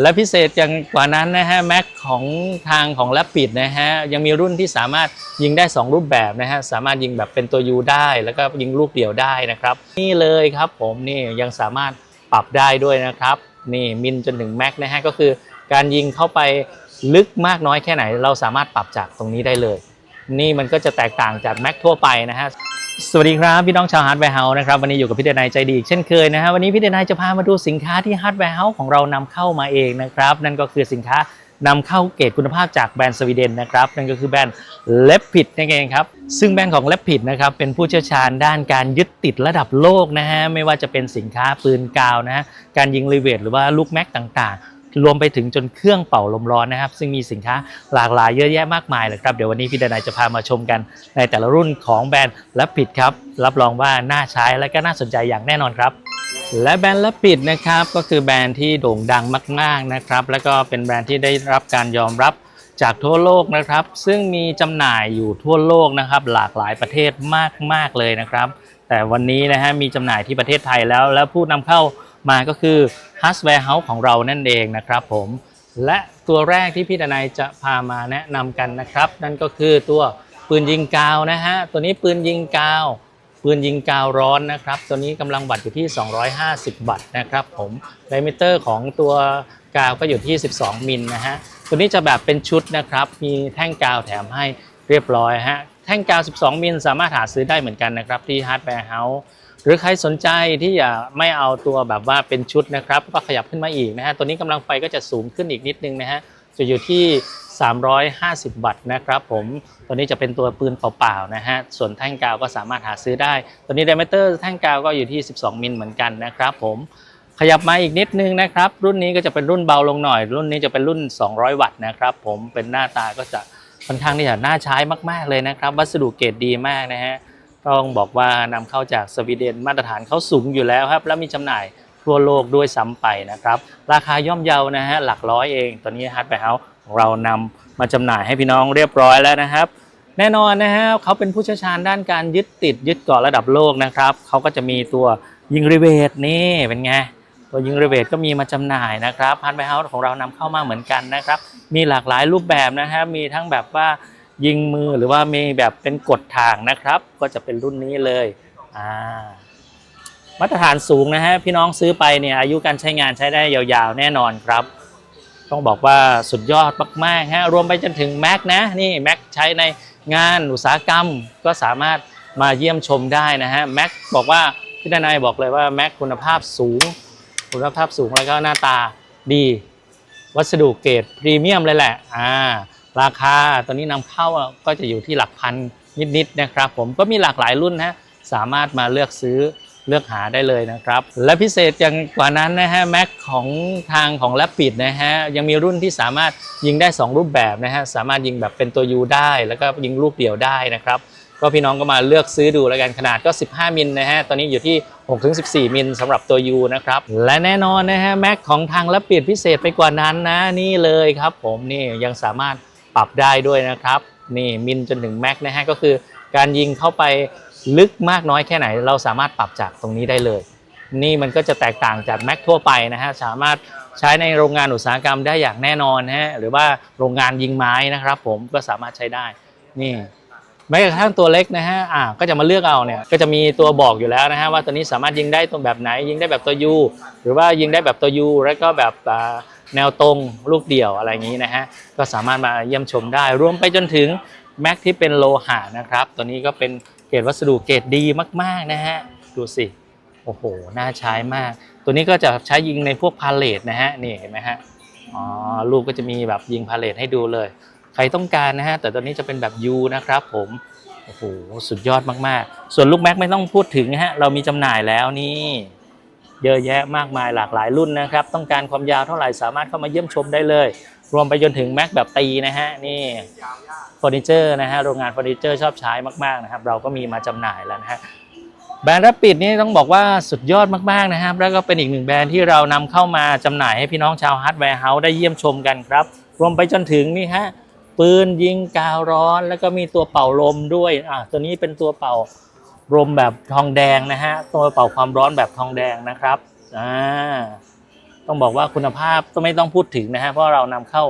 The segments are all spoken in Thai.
และพิเศษอย่างกว่านั้นนะฮะแม็กของทางของแลปปิดนะฮะยังมีรุ่นที่สามารถยิงได้ 2 รูปแบบนะฮะสามารถยิงแบบเป็นตัว U ได้ แล้วก็ยิงลูกเดี่ยวได้นะครับ นี่เลยครับผมนี่ยังสามารถปรับได้ด้วยนะครับนี่มินจนถึงแม็กนะฮะก็คือการยิงเข้าไปลึกมากน้อยแค่ไหน เราสามารถปรับจากตรงนี้ได้เลย นี่มันก็จะแตกต่างจากแม็กทั่วไปนะฮะ สวัสดีครับพี่น้องชาวฮาร์ดแวร์เฮาส์นะครับวันนี้อยู่กับพี่เดนายใจดีเช่นเคยนะฮะวันนี้พี่เดนายจะพามาดูสินค้าที่ฮาร์ดแวร์เฮาส์ของเรานำเข้ามาเองนะครับนั่นก็คือสินค้านำเข้าเกรดคุณภาพจากแบรนด์สวีเดนนะครับนั่นก็คือแบรนด์เลปพิดนั่นเองครับซึ่งแบรนด์ของเลปพิดนะครับเป็นผู้เชี่ยวชาญด้านการยึดติดระดับโลกนะฮะไม่ว่าจะเป็นสินค้าปืนกาวนะฮะการยิงรีเวทหรือว่าลูกแม็กต่างๆ รวมไปถึงจนเครื่องเป่าลมร้อนนะครับ ซึ่งมีสินค้าหลากหลายเยอะแยะมากมายเลยครับ เดี๋ยววันนี้พี่ดนายจะพามาชมกันในแต่ละรุ่นของแบรนด์และปิดครับ รับรองว่าน่าใช้และก็น่าสนใจอย่างแน่นอนครับและแบรนด์และปิดนะครับก็คือแบรนด์ที่โด่งดังมาก ๆนะครับ แล้วก็เป็นแบรนด์ที่ได้รับการยอมรับจากทั่วโลกนะครับ ซึ่งมีจำหน่ายอยู่ทั่วโลกนะครับ หลากหลายประเทศมากๆเลยนะครับ แต่วันนี้นะฮะมีจำหน่ายที่ประเทศไทยแล้ว แล้วผู้นำเข้ามาก็คือ h u s w a r e House ของเรานั่นเองนะครับผมและตัวแรกที่พี่ดนายจะพามาแนะนำกันนะครับ นั่นก็คือตัวปืนยิงกาวนะฮะตัวนี้ปืนยิงกาว ปืนยิงกาวร้อนนะครับ ตัวนี้กำลังวัตต์อยู่ที่ 250 วัตต์นะครับผมไดมิเตอร์ของตัวกาวก็อยู่ที่ 12 มิลนะฮะตัวนี้จะแบบเป็นชุดนะครับ มีแท่งกาวแถมให้เรียบร้อยฮะแท่งกาว 12 มิลสามารถหาซื้อได้เหมือนกันนะครับที่ Hardware House หรือใครสนใจที่อยากไม่เอาตัวแบบว่าเป็นชุดนะครับ ก็ขยับขึ้นมาอีกนะฮะตัวนี้กำลังไฟก็จะสูงขึ้นอีกนิดนึงนะฮะจะอยู่ที่ 350 วัตต์นะครับผม ตัวนี้จะเป็นตัวปืนเปล่าๆนะฮะ ส่วนแท่งกาวก็สามารถหาซื้อได้ ตัวนี้ไดเมเตอร์แท่งกาวก็อยู่ที่ 12 มิลเหมือนกันนะครับผม ขยับมาอีกนิดนึงนะครับ รุ่นนี้ก็จะเป็นรุ่นเบาลงหน่อย รุ่นนี้จะเป็นรุ่น 200 วัตต์นะครับผม เป็นหน้าตาก็จะค่อนข้างที่จะน่าใช้มากๆเลยนะครับ วัสดุเกรดดีมากนะฮะ ต้องบอกว่านำเข้าจากสวีเดนมาตรฐานเขาสูงอยู่แล้วครับ แล้วมีจำหน่ายทั่วโลกด้วยซ้ำไปนะครับ ราคาย่อมเยานะฮะหลักร้อยเอง ตอนนี้ฮาร์ดแวร์เฮาส์ของเรานำมาจำหน่ายให้พี่น้องเรียบร้อยแล้วนะครับ แน่นอนนะฮะเขาเป็นผู้เชี่ยวชาญด้านการยึดติดยึดเกาะระดับโลกนะครับเขาก็จะมีตัวยิงรีเวทนี่เป็นไงตัวยิงรีเวทก็มีมาจำหน่ายนะครับฮาร์ดแวร์เฮาส์ของเรานำเข้ามาเหมือนกันนะครับ มีหลากหลายรูปแบบนะครับมีทั้งแบบว่า ยิงมือหรือว่ามีแบบเป็นกดทางนะครับ ก็จะเป็นรุ่นนี้เลยอ่ามาตรฐานสูงนะฮะพี่น้องซื้อไปเนี่ยอายุการใช้งานใช้ได้ยาวๆ แน่นอนครับ ต้องบอกว่าสุดยอดมากๆฮะรวมไปจนถึงแม็กนะนี่แม็กใช้ในงานอุตสาหกรรมก็สามารถมาเยี่ยมชมได้นะฮะแม็กบอกว่าพี่ดนายบอกเลยว่าแม็กคุณภาพสูง คุณภาพสูงแล้วก็หน้าตาดี วัสดุเกรดพรีเมียมเลยแหละอ่า ราคาตอนนี้นำเข้าก็จะอยู่ที่หลักพันนิดๆนะครับผมก็มีหลากหลายรุ่นนะสามารถมาเลือกซื้อเลือกหาได้เลยนะครับ และพิเศษอย่างกว่านั้นนะฮะแม็กของทางของแลปปิดนะฮะยังมีรุ่นที่สามารถยิงได้ 2 รูปแบบนะฮะสามารถยิงแบบเป็นตัว U ได้ แล้วก็ยิงลูกเดี่ยวได้นะครับก็พี่น้องก็มาเลือกซื้อดูแล้วกันขนาดก็ 15 มิลนะฮะตอนนี้อยู่ที่ 6-14 มิลสำหรับตัว U นะครับและแน่นอนนะฮะแม็กของทางและเปลี่ยนพิเศษไปกว่านั้นนะนี่เลยครับผมนี่ยังสามารถ ปรับได้ด้วยนะครับ นี่มิลจนถึงแม็กนะฮะก็คือการยิงเข้าไปลึกมากน้อยแค่ไหน เราสามารถปรับจากตรงนี้ได้เลย นี่มันก็จะแตกต่างจากแม็กทั่วไปนะฮะสามารถใช้ในโรงงานอุตสาหกรรมได้อย่างแน่นอนนะฮะหรือว่าโรงงานยิงไม้นะครับ ผมก็สามารถใช้ได้นี่แม้กระทั่งตัวเล็กนะฮะอ่าก็จะมาเลือกเอาเนี่ย ก็จะมีตัวบอกอยู่แล้วนะฮะว่าตัวนี้สามารถยิงได้ตรงแบบไหน ยิงได้แบบตัว U หรือว่ายิงได้แบบตัว U แล้วก็แบบอ่า แนวตรงลูกเดี่ยวอะไรอย่างนี้นะฮะก็สามารถมาเยี่ยมชมได้ รวมไปจนถึงแม็กที่เป็นโลหะนะครับ ตัวนี้ก็เป็นเกรดวัสดุเกรดดีมากๆนะฮะดูสิโอ้โหน่าใช้มาก ตัวนี้ก็จะใช้ยิงในพวกพาเลทนะฮะนี่เห็นไหมฮะอ๋อลูกก็จะมีแบบยิงพาเลทให้ดูเลย ใครต้องการนะฮะแต่ตัวนี้จะเป็นแบบ U นะครับผมโอ้โหสุดยอดมากๆ ส่วนลูกแม็กไม่ต้องพูดถึงนะฮะเรามีจำหน่ายแล้วนี่ เยอะแยะมากมายหลากหลายรุ่นนะครับ ต้องการความยาวเท่าไหร่สามารถเข้ามาเยี่ยมชมได้เลย รวมไปจนถึงแม็กแบบตีนะฮะนี่เฟอร์นิเจอร์นะฮะโรงงานเฟอร์นิเจอร์ชอบใช้มากๆนะครับ เราก็มีมาจำหน่ายแล้วนะฮะแบรนด์รับปิดนี่ต้องบอกว่าสุดยอดมากๆนะครับ แล้วก็เป็นอีกหนึ่งแบรนด์ที่เรานำเข้ามาจำหน่ายให้พี่น้องชาวฮาร์ดแวร์เฮาส์ได้เยี่ยมชมกันครับ รวมไปจนถึงนี่ฮะปืนยิงกาวร้อน แล้วก็มีตัวเป่าลมด้วยอะตัวนี้เป็นตัวเป่า ลมแบบทองแดงนะฮะตัวเป่าความร้อนแบบทองแดงนะครับอ่าต้องบอกว่าคุณภาพก็ไม่ต้องพูดถึงนะฮะเพราะเรานำเข้า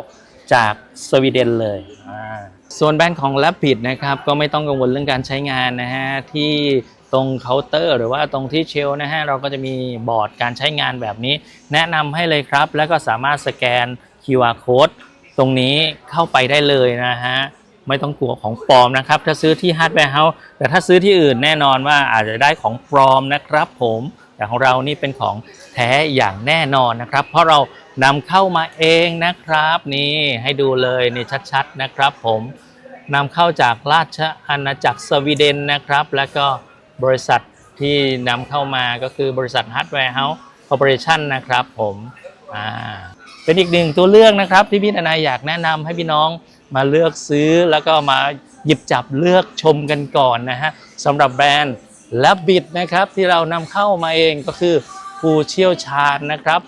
จากสวีเดนเลยอ่าส่วนแบรนด์ของ l a p i d นะครับก็ไม่ต้องกังวลเรื่องการใช้งานนะฮะที่ตรงเคาน์เตอร์ หรือว่าตรงที่เชลนะฮะเราก็จะมีบอร์ดการใช้งานแบบนี้ แนะนำให้เลยครับ แล้วก็สามารถสแกน QR code ตรงนี้เข้าไปได้เลยนะฮะ ไม่ต้องกลัวของปลอมนะครับ ถ้าซื้อที่ฮาร์ดแวร์เฮาส์แต่ถ้าซื้อที่อื่นแน่นอนว่าอาจจะได้ของปลอมนะครับผมแต่ของเรานี่เป็นของแท้อย่างแน่นอนนะครับ เพราะเรานำเข้ามาเองนะครับ นี่ให้ดูเลยนี่ชัดๆนะครับ ผมนำเข้าจากราชอาณาจักรสวีเดนนะครับ แล้วก็บริษัทที่นำเข้ามาก็คือบริษัทฮาร์ดแวร์เฮาส์คอร์ปอเรชั่นนะครับ ผมอ่าเป็นอีกหนึ่งตัวเลือกนะครับที่พี่นายอยากแนะนำให้พี่น้อง มาเลือกซื้อแล้วก็มาหยิบจับเลือกชมกันก่อนนะฮะสำหรับแบรนด์และบิดนะครับที่เรานำเข้ามาเองก็คือผู้เชี่ยวชาญนะครับ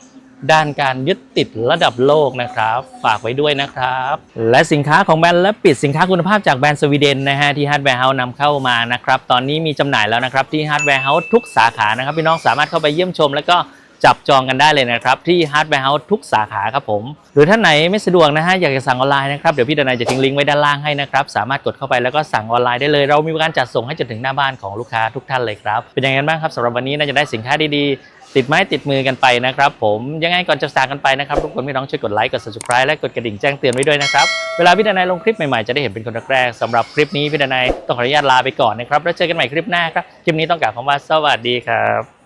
ด้านการยึดติดระดับโลกนะครับ ฝากไว้ด้วยนะครับ และสินค้าของแบรนด์และปิดสินค้าคุณภาพจากแบรนด์สวีเดนนะฮะที่ฮาร์ดแวร์เฮาส์นำเข้ามานะครับ ตอนนี้มีจำหน่ายแล้วนะครับที่ฮาร์ดแวร์เฮาส์ทุกสาขานะครับพี่น้องสามารถเข้าไปเยี่ยมชม แล้วก็ จับจองกันได้เลยนะครับ ที่ฮาร์ดแวร์เฮาส์ทุกสาขาครับผม หรือท่านไหนไม่สะดวกนะฮะอยากจะสั่งออนไลน์นะครับ เดี๋ยวพี่ดนายจะทิ้งลิงก์ไว้ด้านล่างให้นะครับ สามารถกดเข้าไปแล้วก็สั่งออนไลน์ได้เลย เรามีการจัดส่งให้จนถึงหน้าบ้านของลูกค้าทุกท่านเลยครับ เป็นยังไงบ้างครับสำหรับวันนี้น่าจะได้สินค้าดีๆ ติดไม้ติดมือกันไปนะครับผมยังไงก่อนจะจากกันไปนะครับทุกคนพี่น้องช่วยกดไลค์กด subscribe และกดกระดิ่งแจ้งเตือนไว้ด้วยนะครับเวลาพี่ดนายลงคลิปใหม่ๆจะได้เห็นเป็นคนแรกๆสำหรับคลิปนี้พี่ดนายต้องขออนุญาตลาไปก่อนนะครับแล้วเจอกันใหม่คลิปหน้าครับคลิปนี้ต้องกล่าวคำว่าสวัสดีครับ